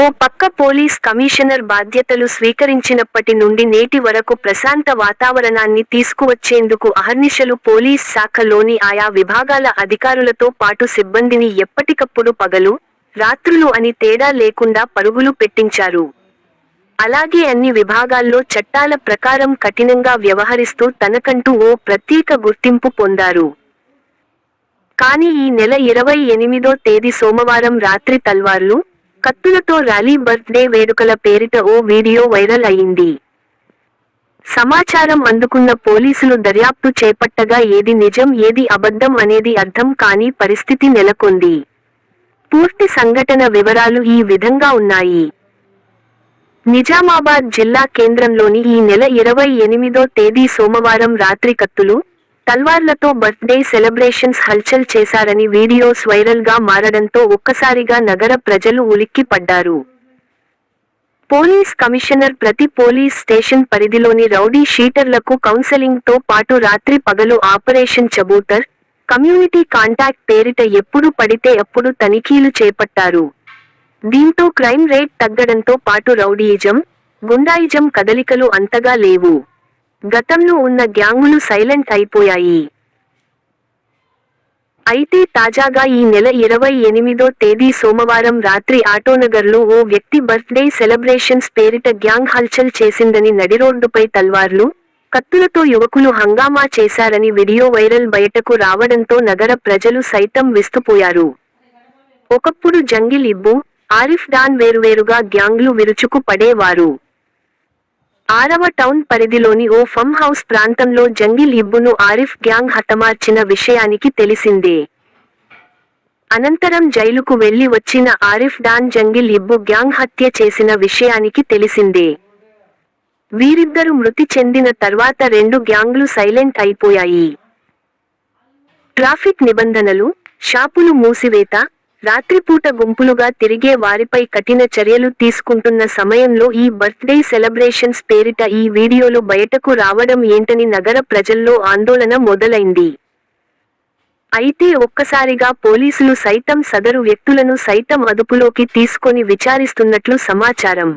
ఓ పక్క police commissioner బాధ్యతలు స్వీకరించినప్పటి నుండి నేటి వరకు ప్రశాంత వాతావరణాన్ని తీసుకువచ్చేందుకు అహర్నిశలు పోలీస్ శాఖలోని ఆయా విభాగాల అధికారులతో పాటు సిబ్బందిని ఎప్పటికప్పుడు పగలు రాత్రులు అని తేడా లేకుండా పరుగులు పెట్టించారు. అలాగే అన్ని విభాగాల్లో చట్టాల ప్రకారం కఠినంగా వ్యవహరిస్తూ తనకంటూ ఓ ప్రత్యేక గుర్తింపు పొందారు. కానీ ఈ నెల ఇరవై ఎనిమిదో తేదీ సోమవారం రాత్రి తల్వార్లు కత్తులతో ర్యాలీ బర్త్డే వేడుకల పేరిట ఓ వీడియో వైరల్ అయింది. సమాచారం అందుకున్న పోలీసులు దర్యాప్తు చేపట్టగా ఏది నిజం ఏది అబద్ధం అనేది అర్థం కాని పరిస్థితి నెలకొంది. పూర్తి సంఘటన వివరాలు ఈ విధంగా ఉన్నాయి. నిజామాబాద్ జిల్లా కేంద్రంలోని ఈ నెల ఇరవై ఎనిమిదో తేదీ సోమవారం రాత్రి కత్తులు తల్వార్లతో బర్త్డే సెలబ్రేషన్స్ హల్చల్ చేశారని వీడియోస్ వైరల్గా మారడంతో ఒక్కసారిగా నగర ప్రజలు ఉలిక్కి పడ్డారు. పోలీస్ కమిషనర్ ప్రతి పోలీస్ స్టేషన్ పరిధిలోని రౌడీ షీటర్లకు కౌన్సెలింగ్తో పాటు రాత్రి పగలు ఆపరేషన్ చబూటర్ కమ్యూనిటీ కాంటాక్ట్ పేరిట ఎప్పుడు పడితే అప్పుడు తనిఖీలు చేపట్టారు. దీంతో క్రైమ్ రేట్ తగ్గడంతో పాటు రౌడీయిజం గుండాయిజం కదలికలు అంతగా లేవు. గతంలో ఉన్న గ్యాంగులు సైలెంట్ అయిపోయాయి. అయితే తాజాగా ఈ నెల ఇరవై ఎనిమిదో తేదీ సోమవారం రాత్రి ఆటోనగర్లో ఓ వ్యక్తి బర్త్డే సెలబ్రేషన్స్ పేరిట గ్యాంగ్ హల్చల్ చేసిందని నడిరోడ్డుపై తల్వార్లు కత్తులతో యువకులు హంగామా చేశారని వీడియో వైరల్ బయటకు రావడంతో నగర ప్రజలు సైతం విస్తుపోయారు. ఒకప్పుడు జంగిల్ ఇబ్బు ఆరిఫ్ డాన్ వేరువేరుగా గ్యాంగ్లు విరుచుకు పడేవారు. ఆరవ టౌన్ పరిధిలోని ఓ ఫమ్ హౌస్ ప్రాంతంలో జంగిల్ ఇబ్బును ఆరిఫ్ గ్యాంగ్ హతమార్చిన విషయానికి తెలిసిందే. అనంతరం జైలుకు వెళ్ళి వచ్చిన Arif don jungle Ibbu gang హత్య చేసిన విషయానికి తెలిసిందే. వీరిద్దరు మృతి చెందిన తర్వాత రెండు గ్యాంగ్లు సైలెంట్ అయిపోయాయి. ట్రాఫిక్ నిబంధనలు షాపులు మూసివేత రాత్రిపూట గుంపులుగా తిరిగే వారిపై కఠిన చర్యలు తీసుకుంటున్న సమయంలో ఈ బర్త్డే సెలబ్రేషన్స్ పేరిట ఈ వీడియోలు బయటకు రావడం ఏంటని నగర ప్రజల్లో ఆందోళన మొదలైంది. అయితే ఒక్కసారిగా పోలీసులు సైతం సదరు వ్యక్తులను సైతం అదుపులోకి తీసుకొని విచారిస్తున్నట్లు సమాచారం.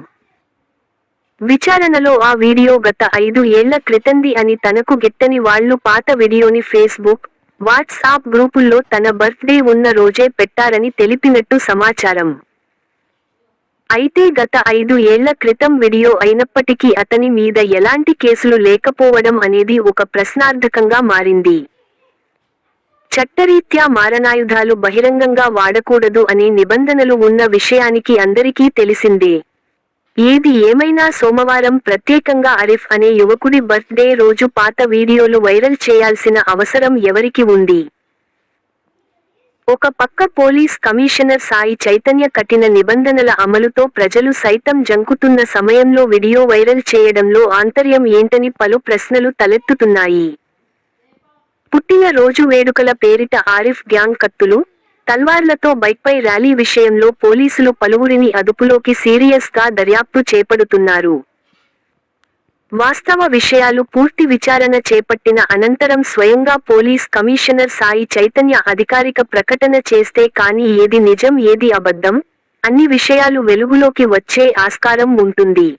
విచారణలో ఆ వీడియో గత ఐదు ఏళ్ళ క్రితంది అని తనకు గిట్టని వాళ్ళు పాత వీడియోని ఫేస్బుక్ వాట్సాప్ గ్రూపుల్లో తన బర్త్డే ఉన్న రోజే పెట్టారని తెలిపినట్టు సమాచారం. అయితే గత ఐదు ఏళ్ళ క్రితం వీడియో అయినప్పటికీ అతని మీద ఎలాంటి కేసులు లేకపోవడం అనేది ఒక ప్రశ్నార్థకంగా మారింది. చట్టరీత్యా మారణాయుధాలు బహిరంగంగా వాడకూడదు అనే నిబంధనలు ఉన్న విషయానికి అందరికీ తెలిసిందే. ఏది ఏమైనా సోమవారం ప్రత్యేకంగా అరిఫ్ అనే యువకుడి బర్త్డే రోజు పాత వీడియోలు వైరల్ చేయాల్సిన అవసరం ఎవరికి ఉంది? ఒక పక్క పోలీస్ కమిషనర్ సాయి చైతన్య కఠిన నిబంధనల అమలుతో ప్రజలు సైతం జంకుతున్న సమయంలో వీడియో వైరల్ చేయడంలో ఆంతర్యం ఏంటని పలు ప్రశ్నలు తలెత్తుతున్నాయి. పుట్టిన రోజు వేడుకల పేరిట ఆరిఫ్ గ్యాంగ్ కత్తులు తల్వార్లతో బైక్పై ర్యాలీ విషయంలో పోలీసులు పలువురిని అదుపులోకి సీరియస్గా దర్యాప్తు చేపడుతున్నారు. వాస్తవ విషయాలు పూర్తి విచారణ చేపట్టిన అనంతరం స్వయంగా పోలీస్ కమిషనర్ సాయి చైతన్య అధికారిక ప్రకటన చేస్తే కానీ ఏది నిజం ఏది అబద్ధం అన్ని విషయాలు వెలుగులోకి వచ్చే ఆస్కారం ఉంటుంది.